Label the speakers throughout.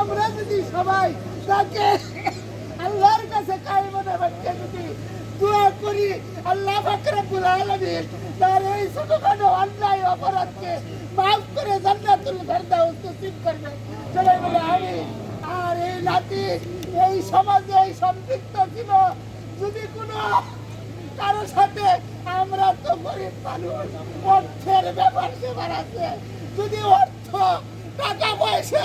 Speaker 1: আমরা যদি সবাই তাকে আল্লাহর কাছে কায়মনে বাক্যে যদি দোয়া করি, আল্লাহ ফাকরাবুল আলামিন তার এই ছোটখাটো অন্যায় অপরাধকে মাফ করে জান্নাতুল ফেরদাউস নসিব করবে। সবাই বলে আমি আর এই নাতি, এই সমাজে এই সম্পৃক্ত ছিল যদি কোনো কারোর সাথে আমরা তো গরিব মানুষ, অর্থের ব্যাপার সেবার আছে। যদি অর্থ, টাকা পয়সা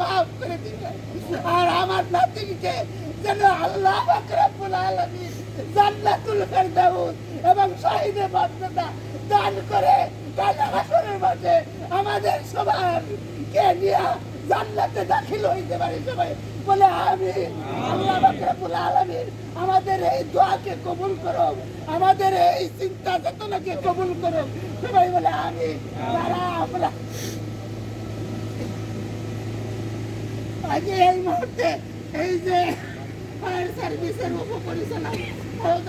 Speaker 1: মাফ করে দিবে। আর আমার যেন আল্লাহ জান্নাতুল ফেরদাউস এবং শহীদে দান করে কাল হাসরের আমাদের সবার কে নিয়ে জান্নাতে দাখিল হইতে পারে সবাই বলে আমি আল্লাহ বাকরাবুল আলামিন আমাদের এই দোয়াকে কবুল করো আমাদের এই চিন্তা চেতনাকে কবুল করো সবাই বলে আমি যারা আমরা আজকে এই মুহূর্তে এই যে ফায়ার সার্ভিসের উপপরিচালক